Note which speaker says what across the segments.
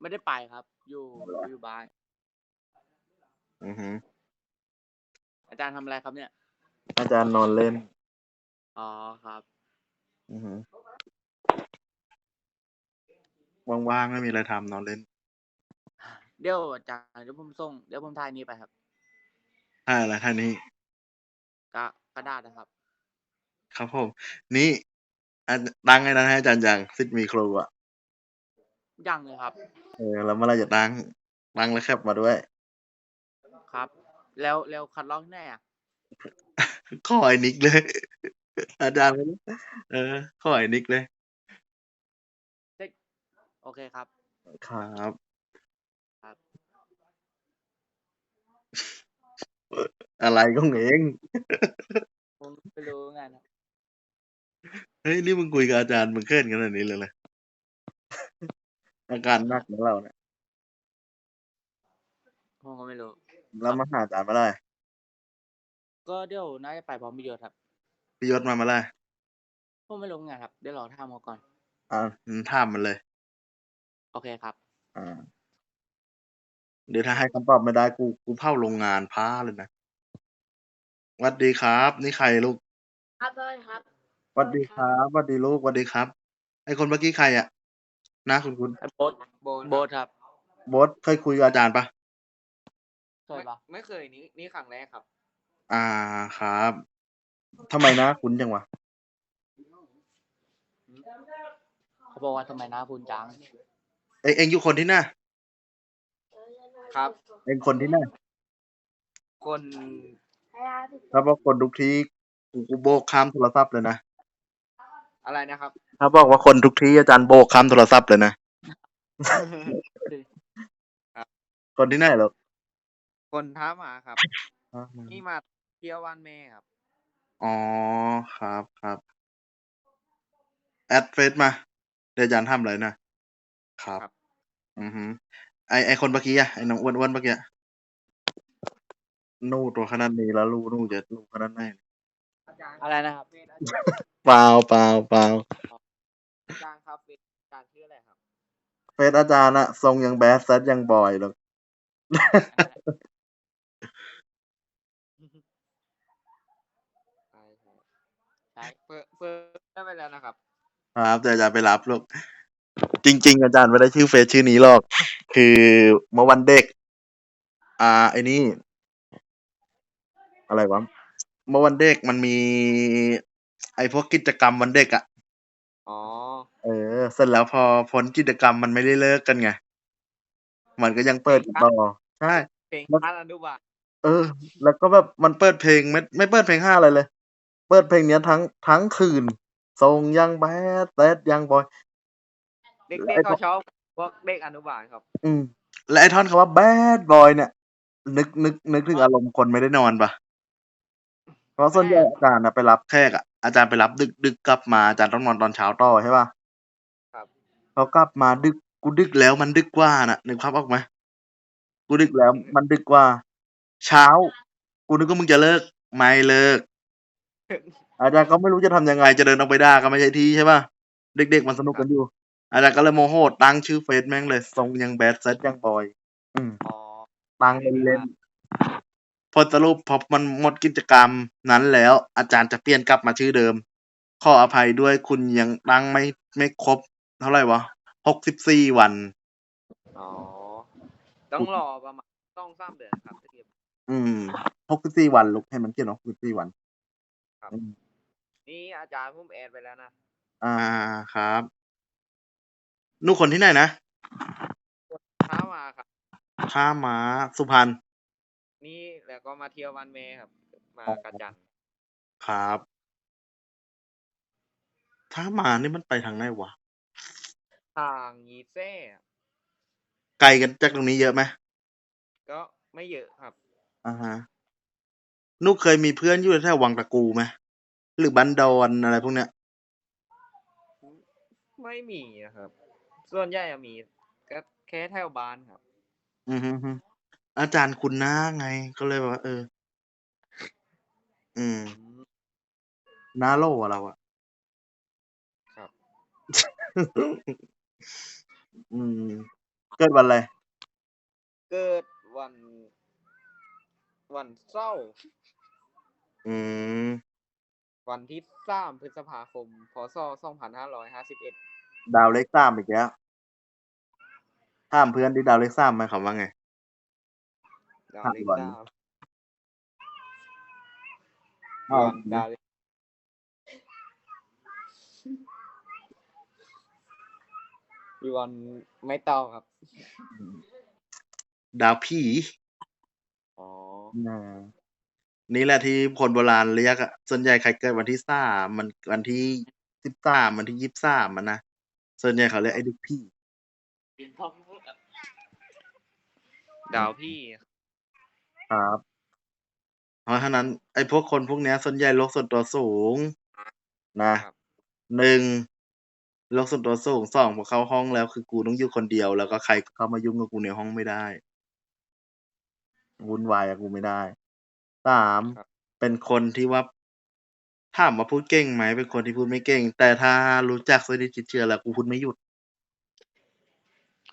Speaker 1: ไม่ได้ไปครับ อยู่อยู่บ้าน
Speaker 2: อือฮึ
Speaker 1: อาจารย์ทำอะไรครับเนี่ย
Speaker 2: อาจารย์นอนเล่น
Speaker 1: อ๋อครับ
Speaker 2: อือฮึว่างๆไม่มีอะไรทำนอนเล่น
Speaker 1: เดี๋ยวอาจารย์เดี๋ยวผมส่งเดี๋ยวผมถ่ายนี้ไปครับ
Speaker 2: ท่าอะไรท่านี้
Speaker 1: กระกระดาษนะครับ
Speaker 2: ครับผม นี่อาจตั้งให้นะให้อาจารย์ยังซิดมีครูอะ
Speaker 1: ยังเลยครับ
Speaker 2: เออแล้วเมื่อไหรจะตั้งตั้งแล้วแคปมาด้วย
Speaker 1: ครับ แล้วแล้วคัดลอกที่ไหนอะ
Speaker 2: ขอไอ้นิกเลย อาจารย์ไม่รู้เออขอไอ้นิกเลย
Speaker 1: โอเคครับ
Speaker 2: ครับ
Speaker 1: ครับ
Speaker 2: อะไรของเอง
Speaker 1: ผมไม่รู้ไงานครับ
Speaker 2: เฮ้ยนี่มึงคุยกับอาจารย์มึงเคลื่อนขนาดนี้เลยเลย อาการหนักของเราเนี่ย
Speaker 1: ผมก็ไม่รู้
Speaker 2: แล้วมาหาอาจารย์มาได้
Speaker 1: ก็เดี๋ยวน่าจะไปพร้อมพี่ยศครับ
Speaker 2: พี่ยศมามาได้
Speaker 1: ผมไม่รู้ไงานครับ เดี๋ยวรอถามเขาก่อน
Speaker 2: อ่าถามมันเลย
Speaker 1: โอเคครับ
Speaker 2: อ่า เดี๋ยวถ้าให้คำตอบไม่ได้กูกูเผาโรงงานพ้าเลยนะหวัดดีครับ นี่ใครลูก
Speaker 3: ครับเลยครับ
Speaker 2: หวัดดีครับหวัดดีลูกหวัดดีครับ ไอคนเมื่อกี้ใครอะ นะคุณคุณ
Speaker 1: ไอ้โบ๊ทโบ๊ทครับ
Speaker 2: โบอสเคยคุยกับอาจารย์ปะ
Speaker 1: เคยปะ
Speaker 4: ไม่เคยนี่นี่ครั้งแรกครับ
Speaker 2: อ่าครับทำไมนะคุณจังวะ
Speaker 1: เขาบอกว่าทำไมหน้าคุณจัง
Speaker 2: เองเองอยู่คนที่ไหน่ะ
Speaker 4: ครับ
Speaker 2: เองคนที่ไหน่ะ
Speaker 4: คน
Speaker 2: ถ้าบอกคนทุกที่กูกูโบกข้ามโทรศัพท์เลยนะ
Speaker 4: อะไรนะครับ
Speaker 2: ถ้าบอกว่าคนทุกที่อาจารย์โบกข้ามโทรศัพท์เลยนะ คนที่ไหนหรอ
Speaker 4: คนท้าหมาครับ นี่มาเที่ยววันแม่ครับ
Speaker 2: อ๋อ ครับครับ แอดเฟซมา เดี๋ยวอาจารย์ทำอะไรนะ ครับ
Speaker 4: ครับ
Speaker 2: อือฮึไอไอคนเมื่อกี้อะไอน้องอ้วนๆเมื่อกี้อะนู่ตัวขนาดนี้แล้วรู้นู่จะรู้ขนาดไหน
Speaker 1: อะไรนะครับ
Speaker 2: เปล่าเปล่าเปล่า
Speaker 4: อาจารย์ครับเป็นอาจารย์ชื่ออะไรครับ
Speaker 2: เฟซอาจารย์อะทรงยังแบดแซดยังบอยหรอก
Speaker 4: ใช่ใช่
Speaker 1: ใช่
Speaker 4: เปิดเปิดได้ไปแล้วนะครับ
Speaker 2: ครับแต่อาจารย์ไปรับลูกจริง ๆ อาจารย์ไม่ได้ชื่อเฟซชื่อนี้หรอก คือเมื่อวันเด็ก อ่าไอ้นี่อะไรวะ เมื่อวันเด็กมันมี ไอ้พวกกิจกรรมวันเด็กอะ
Speaker 4: อ๋อ
Speaker 2: เออ เสร็จแล้วพอพ้นกิจกรรมมันไม่ได้เลิกกันไง มันก็ยังเปิดอยู่ต่อใช่
Speaker 4: เพลง
Speaker 2: แล้ว
Speaker 4: ท่านอนุบาล
Speaker 2: เออ แล้วก็แบบมันเปิดเพลงไม่ไม่เปิดเพลงห้าอะไรเลย เปิดเพลงเนี้ยทั้งทั้งคืนทรงยังแบดแซดยังบอย
Speaker 4: เด็ก
Speaker 2: ไอ้
Speaker 4: ๆ
Speaker 2: พว
Speaker 4: เขา
Speaker 2: ก
Speaker 4: ชอบพวกเด็กอนุบาลครับ
Speaker 2: อืม และไอ้ท่อนคำว่าแบดบอยเนี่ย นึกนึกนึกถึงอารมณ์คนไม่ได้นอนปะ เพราะส่วนใหญ่อาจารย์นะไปรับแขกอะอาจารย์ไปรับดึกดึกกลับมาอาจารย์ต้องนอนตอนเช้าต่อใช่ปะ
Speaker 4: ครับ
Speaker 2: พอกลับมาดึกกูดึกแล้วมันดึกกว่าน่ะนึกภาพออกไหมกูดึกแล้วมันดึกกว่า เช้า กูนึกว่ามึงจะเลิกไม่เลิก อาจารย์ก็ไม่รู้จะทำยังไงจะเดินออกไปด่าก็ไม่ใช่ที่ใช่ปะเด็กๆมันสนุกกันอยู่ อาจารย์ก็เลยโมโหตั้งชื่อเฟซแม่งเลยทรงยังแบดเซตยังบอย อืม
Speaker 4: อ๋อ
Speaker 2: ตั้งเล่นๆ พอสรุปพอมันหมดกิจกรรมนั้นแล้ว อาจารย์จะเปลี่ยนกลับมาชื่อเดิม ขออภัยด้วยคุณยังตั้งไม่ไม่ครบ เท่าไหร่วะหกสิบสี่วัน
Speaker 4: อ๋อ ต้องรอประมาณต้องสามเดือนครับถึงจะ
Speaker 2: อืมหกสิบสี่วันลูกให้มันเขียนหกสิบสี่วัน
Speaker 4: ครับ
Speaker 2: อืม
Speaker 4: นี่อาจารย์ผมแอดไปแล้วนะ
Speaker 2: อ่าครับนุกคนที่ไหนนะ
Speaker 4: ท้าหมาครับ
Speaker 2: ท่าม้าสุพรรณ
Speaker 4: นี่แล้วก็มาเที่ยววันแม่ครับ มา
Speaker 2: อ๋อ
Speaker 4: กระจัน
Speaker 2: ครับท่าม้านี่มันไปทางไหนวะ
Speaker 4: ทางยีเซ่
Speaker 2: ไกลกันจากตรงนี้เยอะไหม
Speaker 4: ก็ไม่เยอะครับ
Speaker 2: อ่าฮะนุกเคยมีเพื่อนอยู่แถววังตะกูไหมหรือบันดอนอะไรพวกเนี้ย
Speaker 4: ไม่มีนะครับ ส่วนใหญ่อะมีก็แค่แถวบ้านครับ
Speaker 2: อือฮึฮึ อาจารย์คุณน้าไง ก็เลยแบบว่า เออ อืม น้าโลอะเราอะ
Speaker 4: ครับ
Speaker 2: อืม เกิดวันอะไร
Speaker 4: เกิดวัน วันเสาร์
Speaker 2: อืม
Speaker 4: วันที่สามพฤษภาคม พศสองพันห้าร้อยห้าสิบเอ็ด
Speaker 2: ดาวเลขสามอีกแล้วถามเพื่อนที่ดาวเลขสามหมายความว่าไง
Speaker 4: ดาวเลข
Speaker 2: วัน
Speaker 4: เก้า
Speaker 2: อ้าว
Speaker 4: วันดาวเลขมีวันไม่เต้าครับ
Speaker 2: ดาวผี
Speaker 4: อ๋อ
Speaker 2: อ่านี่แหละที่คนโบราณเรียกอะส่วนใหญ่ใครเกิดวันที่สามมันวันที่สิบสามวันที่ยี่สิบสามมันนะส่วนใหญ่เขาเรียกไอ้เด็กผี
Speaker 4: ดาวพี่
Speaker 2: ครับ เพราะฉะนั้น ไอ้พวกคนพวกเนี้ย ส่วนใหญ่โลกส่วนตัวสูง นะ ครับ หนึ่งโลกส่วนตัวสูง สองพอเข้าห้องแล้ว คือกูต้องอยู่คนเดียว แล้วก็ใครเข้ามายุ่งกับกูในห้องไม่ได้ วุ่นวายกับกูไม่ได้ สาม
Speaker 4: ครับ
Speaker 2: เป็นคนที่ว่า ถามว่าพูดเก่งไหม เป็นคนที่พูดไม่เก่ง แต่ถ้ารู้จักสวยดีจิตเชื่อแล้วกูพูดไม่หยุด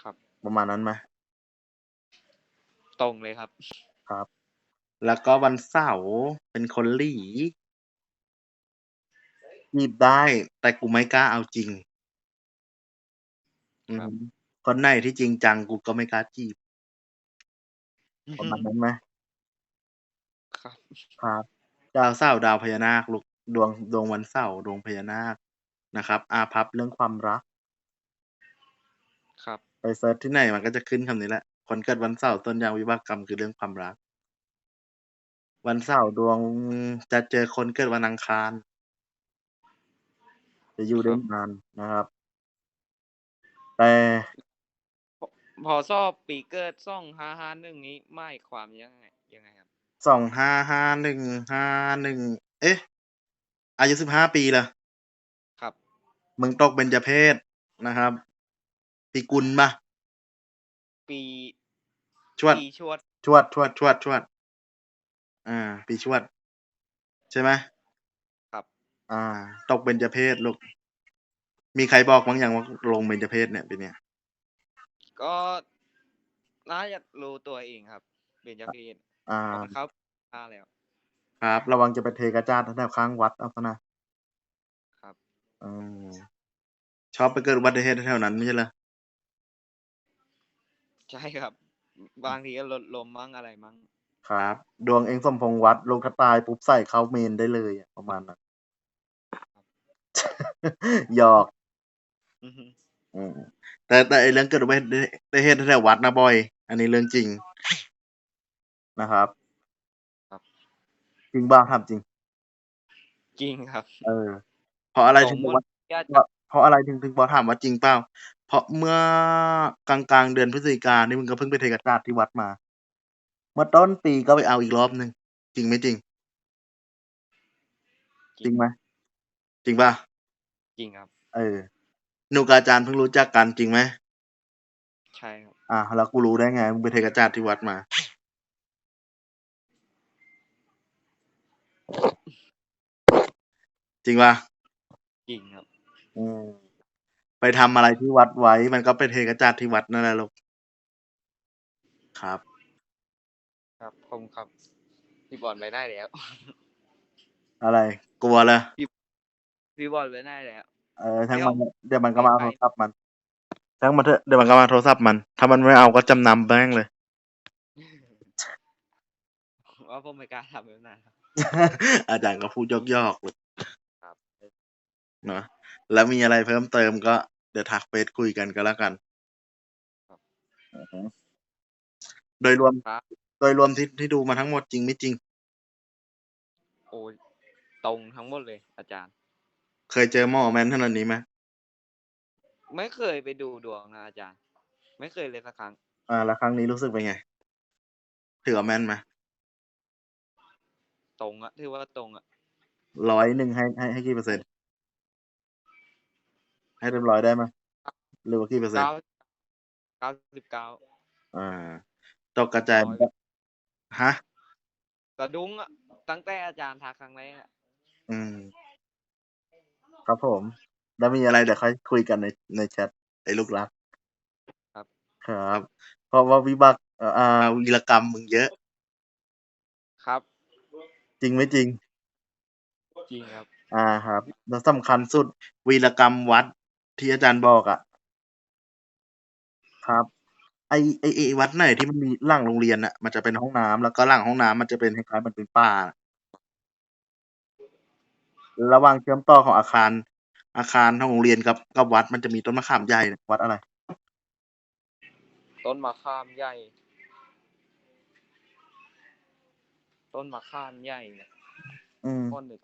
Speaker 4: ครับ
Speaker 2: ประมาณนั้นไหม
Speaker 4: ตรงเลยครับ
Speaker 2: ครับ แล้วก็วันเสาร์เป็นคนหลีจีบได้ แต่กูไม่กล้าเอาจริง อื
Speaker 4: ครับ
Speaker 2: มคนไหนที่จริงจังกูก็ไม่กล้าจีบประมาณนั้นไหม
Speaker 4: ครับ
Speaker 2: ครับ ดาวเสาร์ดาวพญานาคลูกดวงดวงวันเสาร์ดวงพญานาคนะครับ อาภัพเรื่องความรัก
Speaker 4: ครับ
Speaker 2: ไปเซิร์ชที่ไหนมันก็จะขึ้นคำนี้แหละ คนเกิดวันเสาร์ต้นยางวิบากกรรมคือเรื่องความรัก วันเสาร์ดวงจะเจอคนเกิดวันอังคาร จะอยู่ได้นานนะครับ แต่
Speaker 4: พอสอบปีเกิดซ่องห้าห้าหนึ่งนี้ไม่ความยังไงยังไงครับ
Speaker 2: สองห้าห้าหนึ่งห้าหนึ่งเอ๊ะ อายุสิบห้าปีละ
Speaker 4: ครับ
Speaker 2: มึงตกเบญจเพศนะครับ ปีกุลปะ
Speaker 4: ปี
Speaker 2: ชวด
Speaker 4: ปีชวด
Speaker 2: ชวด ชวด ชวด ชวด อ่า ปีชวด ใช่ไหม
Speaker 4: ครับ
Speaker 2: อ่า ตกเบญจเพศลูก มีใครบอกบ้างยังว่าลงเบญจเพศเนี่ยปีเนี้ย
Speaker 4: ก็น่าจะรู้ตัวเองครับ เบญจเพศ
Speaker 2: อ่า
Speaker 4: เพราะมันเข้าห้าแล้ว
Speaker 2: ครับ ระวังจะไปเทกระจาดแถวข้างวัดเอาซะนะครับอืมชอบไปเกิดอุบัติเหตุแถวนั้นไม่ใช่เหรอ
Speaker 4: ใช่ครับ บางทีก็ลดลมมั่งอะไรมั่ง
Speaker 2: ครับ ดวงเองสมพงษ์วัดลงกระตายปุ๊บใส่เข้าเมนได้เลยอะประมาณนั้นหยอก
Speaker 4: อือฮึ
Speaker 2: อืมแต่แต่ไอเรื่องเกิดอุบัติเหตุแถววัดนะบอย อันนี้เรื่องจริงนะครับจริงบ้าทำจริง
Speaker 4: จริงครับ
Speaker 2: เออเพราะอะไร
Speaker 4: ส
Speaker 2: ถึ
Speaker 4: ม
Speaker 2: ง
Speaker 4: ม
Speaker 2: บอก
Speaker 4: ติ
Speaker 2: ว่า
Speaker 4: ญาติ
Speaker 2: เพราะเพราะอะไรถึงถึงบอกถามว่าจริงเปล่า เพราะเมื่อกลางกลางๆเดือนพฤศจิกายนนี่มึงก็เพิ่งไปเทกระจาดที่วัดมา เมื่อต้นปีก็ไปเอาอีกรอบหนึ่งจริงไหมจริง จริงไหมจริงป่ะ
Speaker 4: จริงครับ
Speaker 2: เออหนูกับอาจารย์เพิ่งรู้จักกันจริงไหม
Speaker 4: ใช่ครับ
Speaker 2: อะแล้วกูรู้ได้ไงมึงไปเทกระจาดที่วัดมา จริงป่ะ
Speaker 4: จริงครับ
Speaker 2: อืม ไปทำอะไรที่วัดไว้ มันก็ไปเทกระจาดที่วัดนั่นแหละลูกครับ
Speaker 4: ครับผมครับพี่บอลไปได้แล้ว
Speaker 2: อะไร กลัวเลย
Speaker 4: พี่บอลไปได้แล้ว
Speaker 2: เออทั้ง
Speaker 4: เดี๋ยว
Speaker 2: มันเดี๋ยวมันก็มาเอา
Speaker 4: ไป
Speaker 2: โทรศัพท์มันทั้งมันเถอะเดี๋ยวมันก็มาเอาโทรศัพท์มัน ถ้ามันไม่เอาก็จำนำแบงเลย
Speaker 4: ว่าผมไม่กล้าทำแบบนั้นครับ
Speaker 2: อาจารย์ก็พูดยอกๆเลย
Speaker 4: ครับ
Speaker 2: เนาะ แล้วมีอะไรเพิ่มเติมก็เดี๋ยวทักเฟซคุยกันก็แล้วกันอือฮึโดยรวม
Speaker 4: ครับ
Speaker 2: โดยรวมที่ที่ดูมาทั้งหมดจริงไม่จริง
Speaker 4: โอ้ยตรงทั้งหมดเลย อาจารย์
Speaker 2: เคยเจอหมอแมนขนาดนี้ไหม
Speaker 4: ไม่เคยไปดูดวงนะอาจารย์ ไม่เคยเลยสักครั้ง
Speaker 2: อ่า แล้วครั้งนี้รู้สึกเป็นไง ถือว่าแม่นไหม
Speaker 4: ตรงอะถือว่าตรงอะ
Speaker 2: ร้อยหนึ่งให้ให้ให้กี่เปอร์เซ็นต์ ให้เต็มร้อยได้ไหมหรือว่ากี่เปอร์เซ็นต์
Speaker 4: เก้าเก้าสิบเก้า
Speaker 2: อ่าตกกระจาย
Speaker 4: ร้อย
Speaker 2: ฮะ
Speaker 4: สะดุ้งอะตั้งแต่อาจารย์ทักครั้งแรกอะ
Speaker 2: อืม ครับผม แล้วมีอะไรเดี๋ยวค่อยคุยกันในในแชทไอ้ลูกรัก
Speaker 4: ครับ
Speaker 2: ครับ เพราะว่าวิบากเอ่ออ่าวีรกรรมมึงเยอะ
Speaker 4: ครับ
Speaker 2: จริงไหมจริง
Speaker 4: จริงครับ
Speaker 2: อ่าครับ แล้วสำคัญสุดวีรกรรมวัด ที่อาจารย์บอกอะ่ะ ครับ ไอไอไอวัดไหนที่มันมีหลังโรงเรียนอะ่ะ มันจะเป็นห้องน้ำแล้วก็หลังห้องน้ำมันจะเป็นคล้ายๆมันเป็นป่าน่ะระหว่างเชื่อมต่อของอาคาร อาคารของโรงเรียนกับกับวัดมันจะมีต้นมะขามใหญ่เนี่ยวัดอะไร
Speaker 4: ต้นมะขามใหญ่ ต้นมะขามใหญ่เนี่ย
Speaker 2: อืม
Speaker 4: ต้นหนึ่ง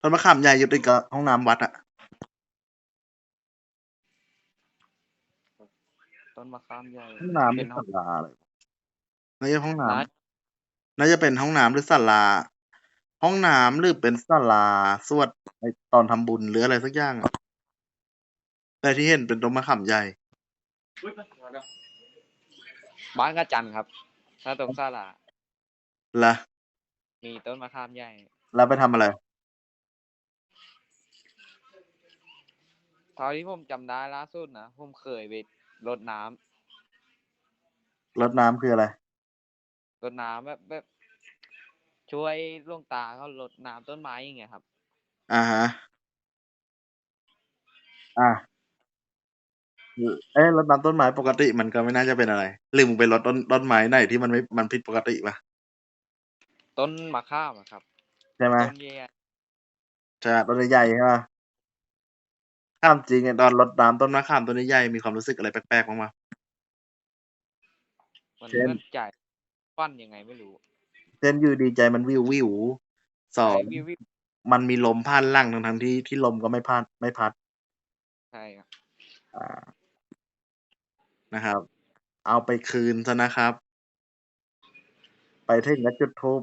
Speaker 2: ต้นมะขามใหญ่อยู่ติดกับห้องน้ำวัดอะ่
Speaker 4: ต้นมะขามใหญ่
Speaker 2: ห้องน้ำห
Speaker 4: เป็
Speaker 2: รื
Speaker 4: น
Speaker 2: อ
Speaker 4: ห้อ
Speaker 2: ศางลาอะไรน่าจะห้องน้
Speaker 4: น้าำ
Speaker 2: น่าจะเป็นห้องน้ำหรือศาลา ห้องน้ำหรือเป็นศาลาสวดในตอนทำบุญหรืออะไรสักอย่างอะแต่ที่เห็นเป็นต้นมะขามใหญ่
Speaker 4: บ้านกระจันครับ ถ้าตรงศาลา
Speaker 2: ละ
Speaker 4: มีต้นมะขามใหญ่
Speaker 2: แล้วไปทำอะไร
Speaker 4: เท่าที่ผมจำได้ล่าสุดนะผมเคยไป รดน้ำ
Speaker 2: รดน้ำคืออะไร
Speaker 4: รดน้ำแบบแบบ ช่วยหลวงตาเขารดน้ำต้นไม้อย่างเงี้ยครับ
Speaker 2: อ่าฮะ อ่าเอ๊ะรดน้ำต้นไม้ปกติมันก็ไม่น่าจะเป็นอะไร หรือมึงไปรดต้นต้นไม้ไหนที่มันไม่ มันผิดปกติปะ
Speaker 4: ต้นมะขามอะครับ
Speaker 2: ใช่ไหม
Speaker 4: ต้นใหญ่
Speaker 2: ใช่ปะต้นใหญ่ๆใช่ปะ ข้ามจริงไอ้ตอนรดน้ำต้นมะขามต้นใหญ่ๆมีความรู้สึกอะไรแปลกๆบ้างมั้ย
Speaker 4: มัน
Speaker 2: เช่น
Speaker 4: เลื่อนใจฟันยังไงไม่รู้
Speaker 2: เช่นอยู่ดีใจมันวิววิวสอง
Speaker 4: ใช่วิววิว
Speaker 2: มันมีลมพัดหลังทั้งทั้งๆที่ที่ลมก็ไม่พัดไม่พัด
Speaker 4: ใช่ครับ
Speaker 2: อ่านะครับ เอาไปคืนซะนะครับ ไปถึงแล้วจุดทูบ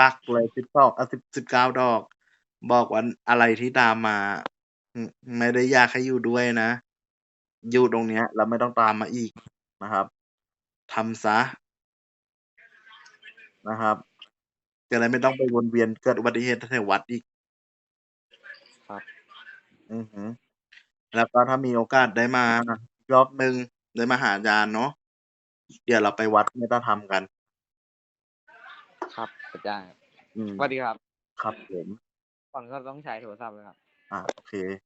Speaker 2: ปักเลยสิบสองอะสิบสิบเก้าดอก บอกว่าอะไรที่ตามมา อืมไม่ได้อยากให้อยู่ด้วยนะ อยู่ตรงเนี้ยแล้วไม่ต้องตามมาอีกนะครับทำซะนะครับ จะได้ไม่ต้องไปวนเวียนเกิดอุบัติเหตุแถววัดอีก
Speaker 4: ครับ
Speaker 2: อือหือ แล้วก็ถ้ามีโอกาสได้มารอบหนึ่งได้มาหาอาจารย์เนาะเดี๋ยวเราไปวัดเมตตาธรรมกัน
Speaker 4: ครับอาจารย์
Speaker 2: อืม
Speaker 4: สวัสดีครับ
Speaker 2: ครับผม
Speaker 4: ก่อนก็ต้องใช้โทรศัพท์เลยครับ
Speaker 2: อ่าโอเค
Speaker 4: ครับ